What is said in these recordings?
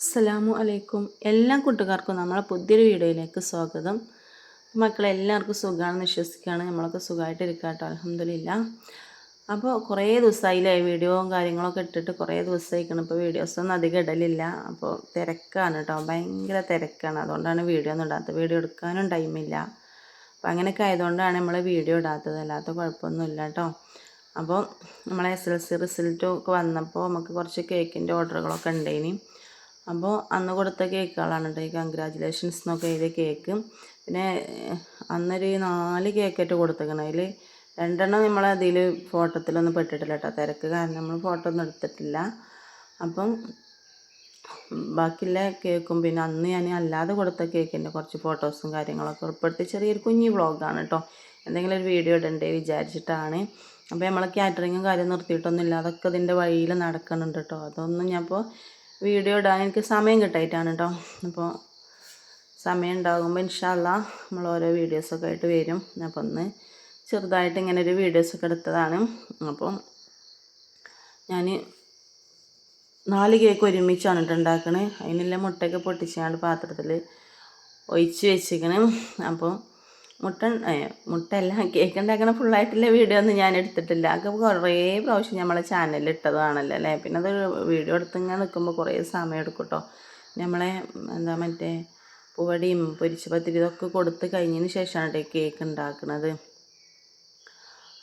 അസ്സലാമു അലൈക്കും. എല്ലാ കൂട്ടുകാർക്കും നമ്മളെ പുതിയൊരു വീഡിയോയിലേക്ക് സ്വാഗതം. മക്കളെ എല്ലാവർക്കും സുഖമാണെന്ന് വിശ്വസിക്കുകയാണ്. നമ്മളൊക്കെ സുഖമായിട്ട് ഇരിക്കുക കേട്ടോ അലഹമില്ല അപ്പോൾ കുറേ ദിവസമായില്ലേ വീഡിയോയും കാര്യങ്ങളൊക്കെ ഇട്ടിട്ട് കുറേ ദിവസമായിക്കണം. ഇപ്പോൾ വീഡിയോസൊന്നും അധികം ഇടലില്ല. അപ്പോൾ തിരക്കാണ് കേട്ടോ. ഭയങ്കര തിരക്കാണ്. അതുകൊണ്ടാണ് വീഡിയോ ഒന്നും ഇടാത്തത്. വീഡിയോ എടുക്കാനും ടൈമില്ല അപ്പോൾ അങ്ങനെയൊക്കെ ആയതുകൊണ്ടാണ് നമ്മൾ വീഡിയോ ഇടാത്തത്. അല്ലാത്ത കുഴപ്പമൊന്നുമില്ല കേട്ടോ. അപ്പോൾ നമ്മളെ എസ് എൽ സി റിസൾട്ടും ഒക്കെ വന്നപ്പോൾ നമുക്ക് കുറച്ച് കേക്കിന്റെ ഓർഡറുകളൊക്കെ ഉണ്ടായിനി അപ്പോൾ അന്ന് കൊടുത്ത കേക്കുകളാണ് കേട്ടോ ഈ കൺഗ്രാജുലേഷൻസ് എന്നൊക്കെ എഴുതിയ കേക്ക്. പിന്നെ അന്നൊരു നാല് കേക്കായിട്ട് കൊടുത്തേക്കണം. അതിൽ രണ്ടെണ്ണം നമ്മൾ അതിൽ ഫോട്ടോത്തിലൊന്നും പെട്ടിട്ടില്ല കേട്ടോ തിരക്ക് കാരണം നമ്മൾ ഫോട്ടോ ഒന്നും എടുത്തിട്ടില്ല. അപ്പം ബാക്കിയുള്ള കേക്കും പിന്നെ അന്ന് ഞാൻ അല്ലാതെ കൊടുത്ത കേക്കിന്റെ കുറച്ച് ഫോട്ടോസും കാര്യങ്ങളൊക്കെ ഉൾപ്പെടുത്തി ചെറിയൊരു കുഞ്ഞു വ്ളോഗാണ് കേട്ടോ എന്തെങ്കിലും ഒരു വീഡിയോ ഇടണ്ടേ വിചാരിച്ചിട്ടാണ്. അപ്പോൾ നമ്മൾ കാറ്ററിങ്ങും കാര്യം നിർത്തിയിട്ടൊന്നുമില്ല. അതൊക്കെ ഇതിന്റെ വഴിയിൽ നടക്കുന്നുണ്ട് കേട്ടോ അതൊന്നും ഞാൻ ഇപ്പോൾ വീഡിയോ ഇടാൻ എനിക്ക് സമയം കിട്ടായിട്ടാണ് കേട്ടോ അപ്പോൾ സമയം ഉണ്ടാകുമ്പോൾ ഇൻഷാല്ല നമ്മൾ ഓരോ വീഡിയോസൊക്കെ ആയിട്ട് വരും. അപ്പോൾ ഒന്ന് ചെറുതായിട്ട് ഇങ്ങനെ ഒരു വീഡിയോസൊക്കെ എടുത്തതാണ്. അപ്പം ഞാൻ നാല് കേക്ക് ഒരുമിച്ചാണ് കേട്ടോ ഉണ്ടാക്കണേ. അതിനെല്ലാം മുട്ടയൊക്കെ പൊട്ടിച്ചാണ്ട് പാത്രത്തിൽ ഒഴിച്ച് വെച്ചിരിക്കണ്. അപ്പോൾ മുട്ട മുട്ട എല്ലാം കേക്ക് ഉണ്ടാക്കണ ഫുള്ളായിട്ടുള്ള വീഡിയോ ഒന്നും ഞാൻ എടുത്തിട്ടില്ല. അതൊക്കെ കുറേ പ്രാവശ്യം നമ്മളെ ചാനലിൽ ഇട്ടതാണല്ലോ അല്ലേ? പിന്നെ അത് വീഡിയോ എടുത്തിങ്ങനെ നിൽക്കുമ്പോൾ കുറേ സമയം എടുക്കും കേട്ടോ നമ്മളെ എന്താ മറ്റേ പൂവടിയും പൊരിച്ച പത്തിരി ഇതൊക്കെ കൊടുത്ത് കഴിഞ്ഞതിന് ശേഷമാണ് കേട്ടോ കേക്ക് ഉണ്ടാക്കുന്നത്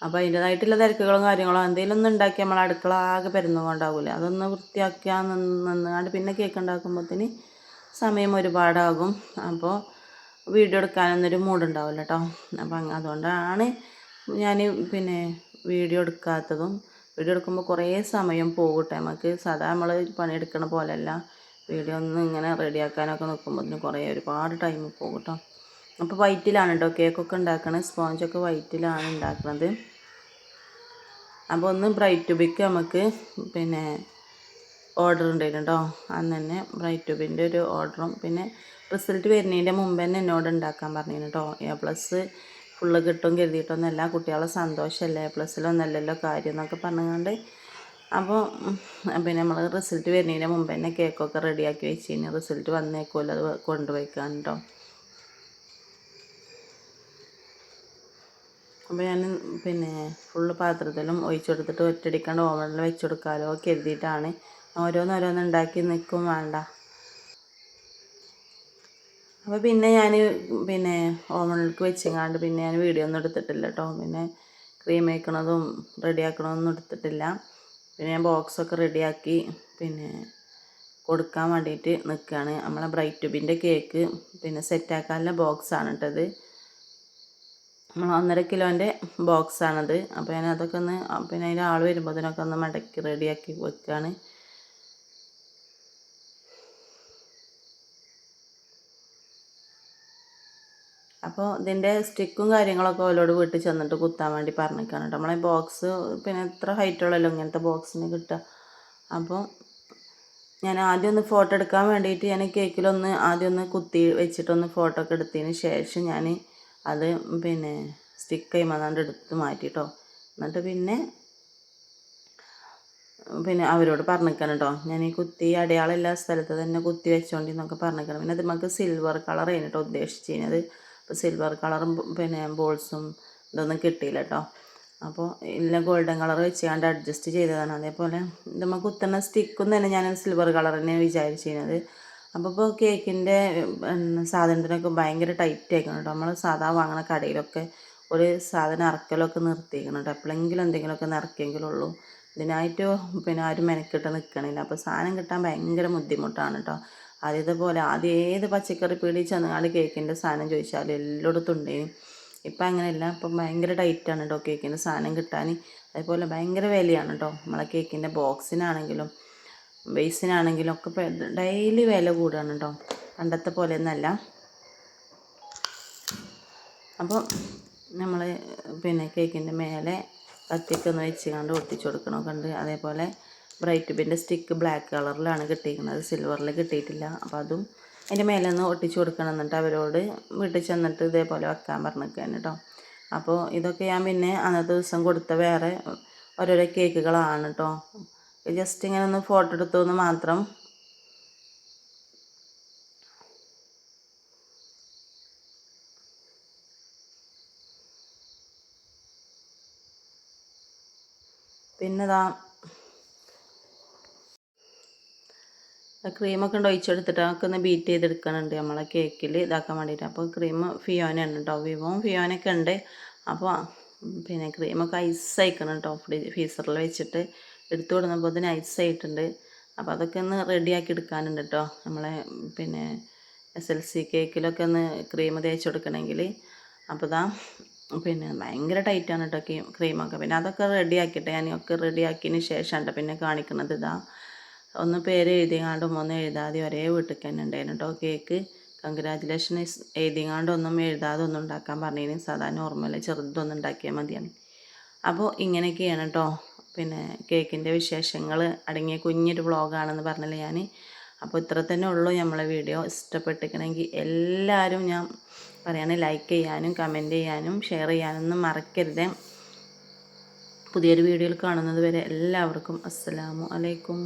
അപ്പോൾ അതിന്റേതായിട്ടുള്ള തിരക്കുകളും കാര്യങ്ങളും എന്തെങ്കിലും ഒന്നും ഉണ്ടാക്കി നമ്മൾ അടുക്കള ആകെ പെരുന്നുകൊണ്ടാവില്ല അതൊന്ന് വൃത്തിയാക്കിയാൽ നിന്നുകൊണ്ട് പിന്നെ കേക്ക് ഉണ്ടാക്കുമ്പോഴത്തേന് സമയം ഒരുപാടാകും. അപ്പോൾ വീഡിയോ എടുക്കാനൊന്നൊരു മൂഡുണ്ടാവില്ല കേട്ടോ അപ്പം അതുകൊണ്ടാണ് ഞാൻ പിന്നെ വീഡിയോ എടുക്കാത്തതും വീഡിയോ എടുക്കുമ്പോൾ കുറേ സമയം പോകട്ടെ കേട്ടോ നമുക്ക് സാധാ നമ്മൾ പണിയെടുക്കണ പോലെയല്ല. വീഡിയോ ഒന്ന് ഇങ്ങനെ റെഡിയാക്കാനൊക്കെ നോക്കുമ്പോൾ കുറേ ഒരുപാട് ടൈം പോകട്ടോ അപ്പോൾ വൈറ്റിലാണ് കേട്ടോ കേക്കൊക്കെ ഉണ്ടാക്കണത് സ്പോഞ്ചൊക്കെ വൈറ്റിലാണ് ഉണ്ടാക്കുന്നത് അപ്പോൾ ഒന്ന് ബ്രൈറ്റ് ബിക്ക് നമുക്ക് പിന്നെ ഓർഡർ ഉണ്ടായിരുന്നു കേട്ടോ അന്ന് തന്നെ ബ്രൈറ്റ് ട്യൂബിന്റെ ഒരു ഓർഡറും. പിന്നെ റിസൾട്ട് വരുന്നതിന്റെ മുമ്പ് തന്നെ എന്നോട് ഉണ്ടാക്കാൻ പറഞ്ഞു കേട്ടോ എ പ്ലസ് ഫുള്ള് കിട്ടും കരുതിയിട്ടൊന്നുമല്ല കുട്ടികളെ സന്തോഷമല്ലേ? എ പ്ലസ്സിലൊന്നല്ലല്ലോ കാര്യം എന്നൊക്കെ പറഞ്ഞുകൊണ്ട്. അപ്പോൾ പിന്നെ നമ്മൾ റിസൾട്ട് വരുന്നതിന്റെ മുമ്പ് തന്നെ കേക്കൊക്കെ റെഡിയാക്കി വെച്ച് കഴിഞ്ഞാൽ റിസൾട്ട് വന്നേക്കുമല്ലോ അത് കൊണ്ടുപോയിക്കാൻ കേട്ടോ അപ്പോൾ ഞാൻ പിന്നെ ഫുള്ള് പാത്രത്തിലും ഒഴിച്ചു കൊടുത്തിട്ട് ഒറ്റടിക്കാണ്ട് ഓവനിൽ വെച്ച് കൊടുക്കാമല്ലോ കരുതിയിട്ടാണ്. ഓരോന്നോരോന്ന് ഉണ്ടാക്കി നിൽക്കും വേണ്ട. അപ്പോൾ പിന്നെ ഞാൻ പിന്നെ ഓവണിലേക്ക് വെച്ചെങ്ങാണ്ട് പിന്നെ ഞാൻ വീഡിയോ ഒന്നും എടുത്തിട്ടില്ല കേട്ടോ പിന്നെ ക്രീം വയ്ക്കണതും റെഡി ആക്കണതൊന്നും എടുത്തിട്ടില്ല. പിന്നെ ഞാൻ ബോക്സൊക്കെ റെഡിയാക്കി പിന്നെ കൊടുക്കാൻ വേണ്ടിയിട്ട് നിൽക്കുകയാണ് നമ്മളെ ബ്രൈറ്റ് ട്യൂബിന്റെ കേക്ക് പിന്നെ സെറ്റാക്കാനുള്ള ബോക്സാണ് കേട്ടത് നമ്മൾ ഒന്നര കിലോന്റെ ബോക്സാണത് അപ്പോൾ ഞാൻ അതൊക്കെ ഒന്ന് പിന്നെ അതിന്റെ ആൾ വരുമ്പോൾ അതിനൊക്കെ ഒന്ന് മടക്കി റെഡിയാക്കി വെക്കുകയാണ് അപ്പോൾ ഇതിന്റെ സ്റ്റിക്കും കാര്യങ്ങളൊക്കെ ഓലോട് വീട്ടിൽ ചെന്നിട്ട് കുത്താൻ വേണ്ടി പറഞ്ഞിരിക്കുകയാണ് കേട്ടോ. നമ്മളെ ബോക്സ് പിന്നെ എത്ര ഹൈറ്റുള്ളല്ലോ ഇങ്ങനത്തെ ബോക്സിന് കിട്ടുക. അപ്പോൾ ഞാൻ ആദ്യം ഒന്ന് ഫോട്ടോ എടുക്കാൻ വേണ്ടിയിട്ട് ഞാൻ കേക്കിലൊന്ന് ആദ്യം ഒന്ന് കുത്തി വെച്ചിട്ടൊന്ന് ഫോട്ടോ ഒക്കെ എടുത്തതിന് ശേഷം ഞാൻ അത് പിന്നെ സ്റ്റിക്ക് ചെയ്യുമ്പോൾ എടുത്ത് മാറ്റിട്ടോ എന്നിട്ട് പിന്നെ പിന്നെ അവരോട് പറഞ്ഞിരിക്കണം കേട്ടോ ഞാൻ ഈ കുത്തി അടയാളമില്ല സ്ഥലത്ത് തന്നെ കുത്തി വെച്ചോണ്ടിന്നൊക്കെ പറഞ്ഞിരിക്കണം. പിന്നെ അത് നമുക്ക് സിൽവർ കളർ കഴിഞ്ഞിട്ടോ ഉദ്ദേശിച്ചിരുന്നത് അപ്പോൾ സിൽവർ കളറും പിന്നെ ബോൾസും ഇതൊന്നും കിട്ടിയില്ല കേട്ടോ അപ്പോൾ എല്ലാം ഗോൾഡൻ കളർ വെച്ചുകൊണ്ട് അഡ്ജസ്റ്റ് ചെയ്തതാണ്. അതേപോലെ നമ്മൾ കുത്തുന്ന സ്റ്റിക്കും തന്നെ ഞാൻ സിൽവർ കളർ തന്നെ വിചാരിച്ചിരുന്നത്. അപ്പോൾ ഇപ്പോൾ കേക്കിന്റെ സാധനത്തിനൊക്കെ ഭയങ്കര ടൈറ്റ് ആയിക്കണം കേട്ടോ നമ്മൾ സാധാ വാങ്ങണ കടയിലൊക്കെ ഒരു സാധനം ഇറക്കലൊക്കെ നിർത്തിയിരിക്കണം കേട്ടോ എപ്പോഴെങ്കിലും എന്തെങ്കിലുമൊക്കെ നിറക്കിയെങ്കിലുള്ളൂ ഇതിനായിട്ട് പിന്നെ ആരും മെനക്കിട്ട് നിൽക്കണില്ല അപ്പോൾ സാധനം കിട്ടാൻ ഭയങ്കര ബുദ്ധിമുട്ടാണ് കേട്ടോ ആദ്യത്തെ പോലെ ആദ്യം ഏത് പച്ചക്കറി പീടി ചെന്നാൽ കേക്കിന്റെ സാധനം ചോദിച്ചാൽ എല്ലായിടത്തും ഉണ്ടേനും ഇപ്പം അങ്ങനെയല്ല ഇപ്പം ഭയങ്കര ടൈറ്റാണ് കേട്ടോ കേക്കിന്റെ സാധനം കിട്ടാൻ. അതേപോലെ ഭയങ്കര വിലയാണ് കേട്ടോ നമ്മളെ കേക്കിന്റെ ബോക്സിനാണെങ്കിലും ബേസിനാണെങ്കിലും ഒക്കെ ഡെയിലി വില കൂടുകയാണ് കേട്ടോ പണ്ടത്തെ പോലെയൊന്നല്ല. അപ്പോൾ നമ്മൾ പിന്നെ കേക്കിന്റെ മേലെ കത്തിയൊക്കെ ഒന്ന് വെച്ച് കണ്ട് ഒട്ടിച്ചു കൊടുക്കണമൊക്കെ ഉണ്ട് അതേപോലെ ബ്രൈറ്റ് പിന്റെ സ്റ്റിക്ക് ബ്ലാക്ക് കളറിലാണ് കിട്ടിയിരിക്കുന്നത്. സിൽവറിൽ കിട്ടിയിട്ടില്ല. അപ്പോൾ അതും അതിന്റെ മേലെ നിന്ന് ഒട്ടിച്ചു കൊടുക്കണം എന്നിട്ട് അവരോട് വീട്ടിൽ ചെന്നിട്ട് ഇതേപോലെ വെക്കാൻ പറഞ്ഞിരിക്കുകയാണ് കേട്ടോ. അപ്പോൾ ഇതൊക്കെ ഞാൻ പിന്നെ അന്നത്തെ ദിവസം കൊടുത്ത വേറെ ഓരോരോ കേക്കുകളാണ് കേട്ടോ. ജസ്റ്റ് ഇങ്ങനെ ഒന്ന് ഫോട്ടോ എടുത്തു എന്ന് മാത്രം. പിന്നെ ഇതാ ക്രീമൊക്കെ ഉണ്ട്? ഒഴിച്ചെടുത്തിട്ട് അതൊക്കെ ഒന്ന് ബീറ്റ് ചെയ്തെടുക്കണുണ്ട് നമ്മളെ കേക്കിൽ ഇതാക്കാൻ വേണ്ടിയിട്ട്. അപ്പോൾ ക്രീം ഫിയോനയാണ് കേട്ടോ വിവോവും ഫിയോനൊക്കെ ഉണ്ട്. അപ്പോൾ പിന്നെ ക്രീമൊക്കെ ഐസ് അയക്കണം കേട്ടോ ഫ്രീസറിൽ ഫീസറിൽ വെച്ചിട്ട് എടുത്തു കൊടുക്കുമ്പോൾ അതിന് ഐസ് ആയിട്ടുണ്ട്. അപ്പോൾ അതൊക്കെ ഒന്ന് റെഡിയാക്കി എടുക്കാനുണ്ട് കേട്ടോ നമ്മളെ പിന്നെ എസ് എൽ സി കേക്കിലൊക്കെ ഒന്ന് ക്രീം തേച്ച് കൊടുക്കണമെങ്കിൽ അപ്പോൾ ഇതാ പിന്നെ ഭയങ്കര ടൈറ്റാണ് കേട്ടോ ക്രീം ക്രീമൊക്കെ പിന്നെ അതൊക്കെ റെഡിയാക്കിയിട്ട് ഞാനൊക്കെ റെഡിയാക്കിയതിന് ശേഷമാണ് പിന്നെ കാണിക്കുന്നത് ഇതാ ഒന്ന് പേര് എഴുതിങ്ങാണ്ടും ഒന്ന് എഴുതാതെ ഒരേ വീട്ടിൽ തന്നെ ഉണ്ടായിരുന്നു കേട്ടോ കേക്ക്. കൺഗ്രാജുലേഷൻ എഴുതിങ്ങാണ്ട് ഒന്നും എഴുതാതെ ഒന്നും ഉണ്ടാക്കാൻ പറഞ്ഞതിന് സാധാ നോർമൽ ചെറുതൊന്നും ഉണ്ടാക്കിയാൽ മതിയാണ് അപ്പോൾ ഇങ്ങനെയൊക്കെയാണ് കേട്ടോ പിന്നെ കേക്കിന്റെ വിശേഷങ്ങൾ അടങ്ങിയ കുഞ്ഞൊരു വ്ളോഗാണെന്ന് പറഞ്ഞല്ലേ ഞാൻ അപ്പോൾ ഇത്ര തന്നെ ഉള്ളൂ നമ്മളെ വീഡിയോ. ഇഷ്ടപ്പെട്ടിരിക്കണമെങ്കിൽ എല്ലാവരും ഞാൻ പറയാണ് ലൈക്ക് ചെയ്യാനും കമന്റ് ചെയ്യാനും ഷെയർ ചെയ്യാനൊന്നും മറക്കരുത്. പുതിയൊരു വീഡിയോയിൽ കാണുന്നത് വരെ എല്ലാവർക്കും അസ്സലാമു അലൈക്കും.